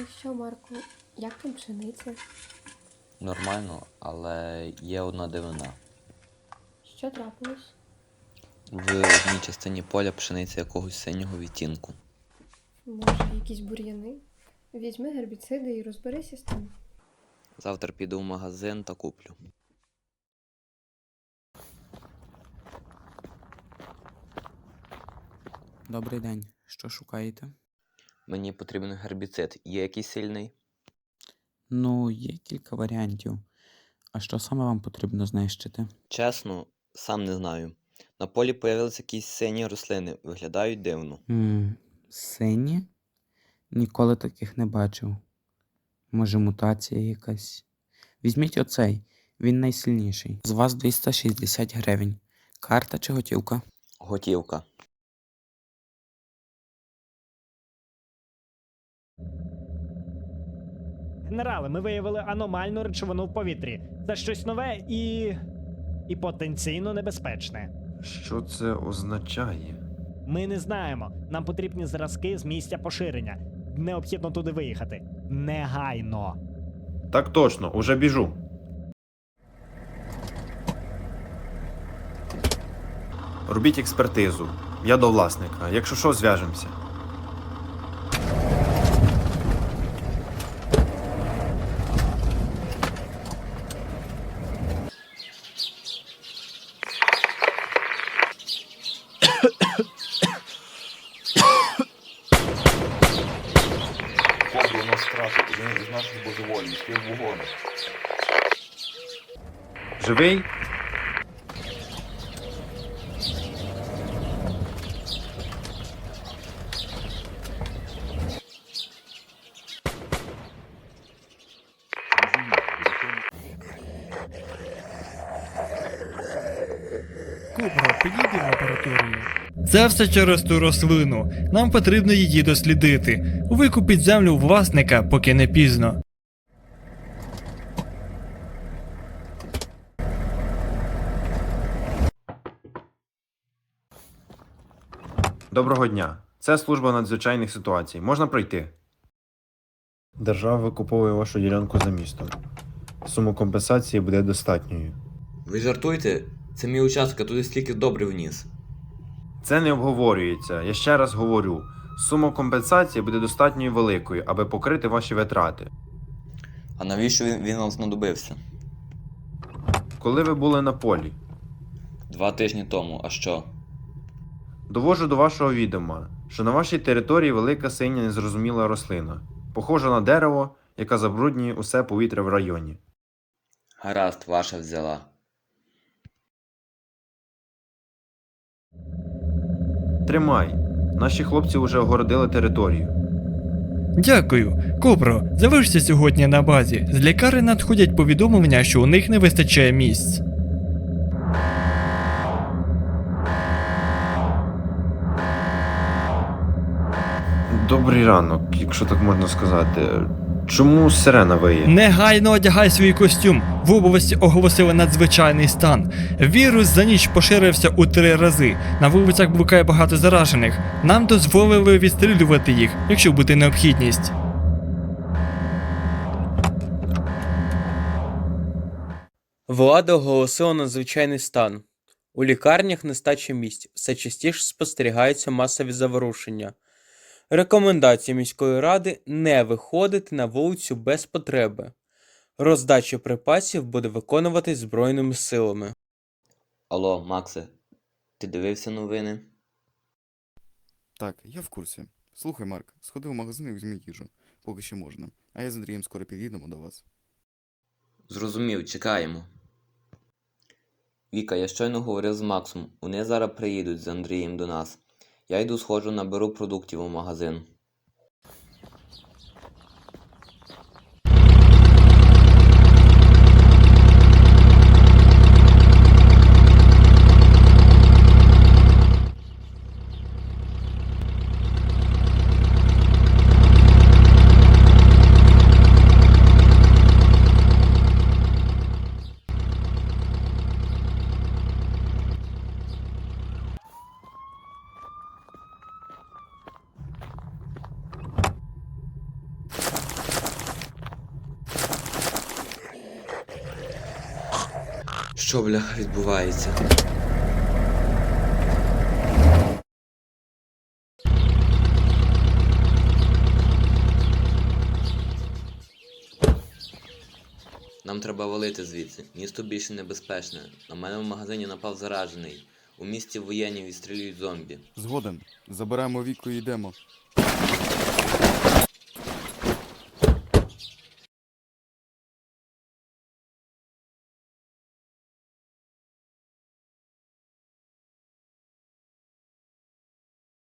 Ну що, Марку, як там пшениця? Нормально, але є одна дивина. Що трапилось? В одній частині поля пшениця якогось синього відтінку. Може, якісь бур'яни? Візьми гербіциди і розберися з тим. Завтра піду в магазин та куплю. Добрий день. Що шукаєте? Мені потрібен гербіцид. Є якийсь сильний? Ну, є кілька варіантів. А що саме вам потрібно знищити? Чесно, сам не знаю. На полі появилися якісь сині рослини, виглядають дивно. Ммм, сині? Ніколи таких не бачив. Може, мутація якась. Візьміть оцей, він найсильніший. З вас 260 гривень. Карта чи готівка? Готівка. Генерали, ми виявили аномальну речовину в повітрі. Це щось нове і. і потенційно небезпечне. Що це означає? Ми не знаємо. Нам потрібні зразки з місця поширення. Необхідно туди виїхати. Негайно. Так точно, уже біжу. Робіть експертизу. Я до власника. Якщо що, зв'яжемося. Кобру нас страшить, він із наших божеволів, спів вогону. Живий? В лабораторію. Це все через ту рослину. Нам потрібно її дослідити. Викупіть землю у власника, поки не пізно. Доброго дня. Це служба надзвичайних ситуацій. Можна пройти. Держава викуповує вашу ділянку за містом. Сума компенсації буде достатньою. Ви жартуєте? Це мій участок, а туди стільки добре вніс. Це не обговорюється. Я ще раз говорю: сума компенсації буде достатньо великою, аби покрити ваші витрати. А навіщо він, він вам знадобився? Коли ви були на полі, Два тижні тому, а що? довожу до вашого відома, що на вашій території велика синя незрозуміла рослина, похожа на дерево, яка забруднює усе повітря в районі. Гаразд, ваша взяла. Тримай. Наші хлопці вже огородили територію. Дякую. Кобро, залишся сьогодні на базі. З лікарні надходять повідомлення, що у них не вистачає місць. Добрий ранок, якщо так можна сказати. Чому сирена виє? Негайно одягай свій костюм. В області оголосили надзвичайний стан. Вірус за ніч поширився у три рази. На вулицях блукає багато заражених. Нам дозволили відстрілювати їх, якщо буде необхідність. Влада оголосила надзвичайний стан. У лікарнях нестача місць, все частіше спостерігаються масові заворушення. Рекомендації міської ради не виходити на вулицю без потреби. Роздача припасів буде виконуватись Збройними силами. Алло, Максе, ти дивився новини? Так, я в курсі. Слухай, Марк, сходи в магазин і візьми їжу, поки ще можна. А я з Андрієм скоро під'їдемо до вас. Зрозумів, чекаємо. Віка, я щойно говорив з Максом. Вони зараз приїдуть з Андрієм до нас. Я йду схожу, наберу продуктів у магазин. Що, бляха, відбувається? Нам треба валити звідси. Місто більше небезпечне. На мене в магазині напав заражений. У місті воєнні відстрілюють зомбі. Згоден. Забираємо віку і йдемо.